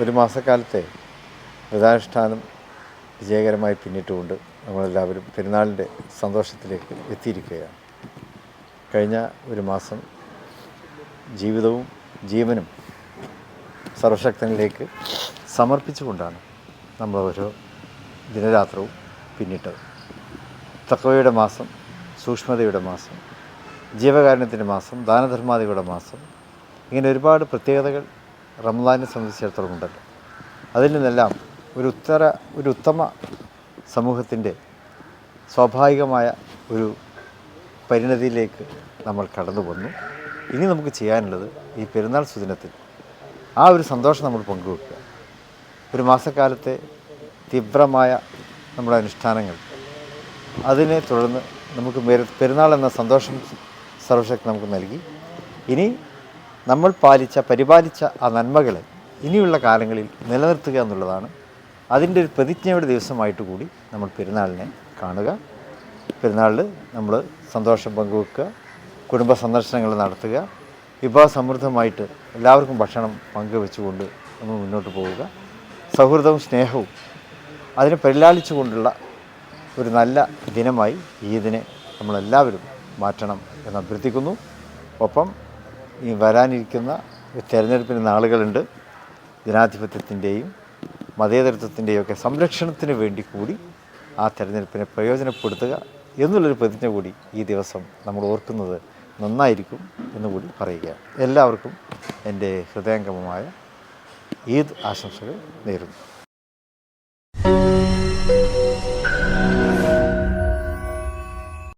ഒരു മാസക്കാലത്തെ വ്രതാനുഷ്ഠാനം വിജയകരമായി പിന്നിട്ടുകൊണ്ട് നമ്മളെല്ലാവരും പെരുന്നാളിന്റെ സന്തോഷത്തിലേക്ക് എത്തിയിരിക്കുകയാണ്. കഴിഞ്ഞ ഒരു മാസം ജീവിതവും ജീവനും സർവശക്തനിലേക്ക് സമർപ്പിച്ചുകൊണ്ടാണ് നമ്മൾ ഓരോ ദിനരാത്രവും പിന്നിട്ടത്. തക്കവയുടെ മാസം സൂക്ഷ്മതയുടെ മാസം ജീവകാരുണ്യത്തിന്റെ മാസം ദാനധർമാദികളുടെ മാസം ഇങ്ങനെ ഒരുപാട് പ്രത്യേകതകൾ റംസാനെ സംബന്ധിച്ചിടത്തോളം ഉണ്ടല്ലോ. അതിൽ നിന്നെല്ലാം ഒരു ഉത്തര ഒരു ഉത്തമ സമൂഹത്തിന്റെ സ്വാഭാവികമായ ഒരു പരിണതിയിലേക്ക് നമ്മൾ കടന്നു വന്നു. ഇനി നമുക്ക് ചെയ്യാനുള്ളത് ഈ പെരുന്നാൾ സുദിനത്തിൽ ആ ഒരു സന്തോഷം നമ്മൾ പങ്കുവെക്കുക. ഒരു മാസക്കാലത്തെ തീവ്രമായ നമ്മുടെ അനുഷ്ഠാനങ്ങൾ. അതിനെ തുടർന്ന് നമുക്ക് പെരുന്നാൾ എന്ന സന്തോഷം സർവശക്തി നമുക്ക് നൽകി. ഇനി നമ്മൾ പാലിച്ച പരിപാലിച്ച ആ നന്മകളെ ഇനിയുള്ള കാലങ്ങളിൽ നിലനിർത്തുക എന്നുള്ളതാണ് അതിന്റെ ഒരു പ്രതിജ്ഞയുടെ ദിവസമായിട്ട് കൂടി നമ്മൾ പെരുന്നാളിനെ കാണുക. പെരുന്നാളിൽ നമ്മൾ സന്തോഷം പങ്കുവെക്കുക കുടുംബ സന്ദർശനങ്ങൾ നടത്തുക വിഭവസമൃദ്ധമായിട്ട് എല്ലാവർക്കും ഭക്ഷണം പങ്കുവെച്ചുകൊണ്ട് നമ്മൾ മുന്നോട്ട് പോവുക. സൗഹൃദവും സ്നേഹവും അതിനെ പരിലാളിച്ചുകൊണ്ടുള്ള ഒരു നല്ല ദിനമായി ഈ ഇതിനെ നമ്മളെല്ലാവരും മാറ്റണം എന്ന് അഭ്യർത്ഥിക്കുന്നു. ഒപ്പം ഈ വരാനിരിക്കുന്ന തെരഞ്ഞെടുപ്പിന് നാളുകളുണ്ട്. ജനാധിപത്യത്തിന്റെയും മതേതരത്വത്തിന്റെയും ഒക്കെ സംരക്ഷണത്തിന് വേണ്ടി കൂടി ആ തെരഞ്ഞെടുപ്പിനെ പ്രയോജനപ്പെടുത്തുക എന്നുള്ളൊരു പ്രതിജ്ഞ കൂടി ഈ ദിവസം നമ്മൾ ഓർക്കുന്നത് നന്നായിരിക്കും എന്നുകൂടി പറയുക. എല്ലാവർക്കും എന്റെ ഹൃദയംഗമമായ ഈദ് ആശംസകൾ നേരുന്നു.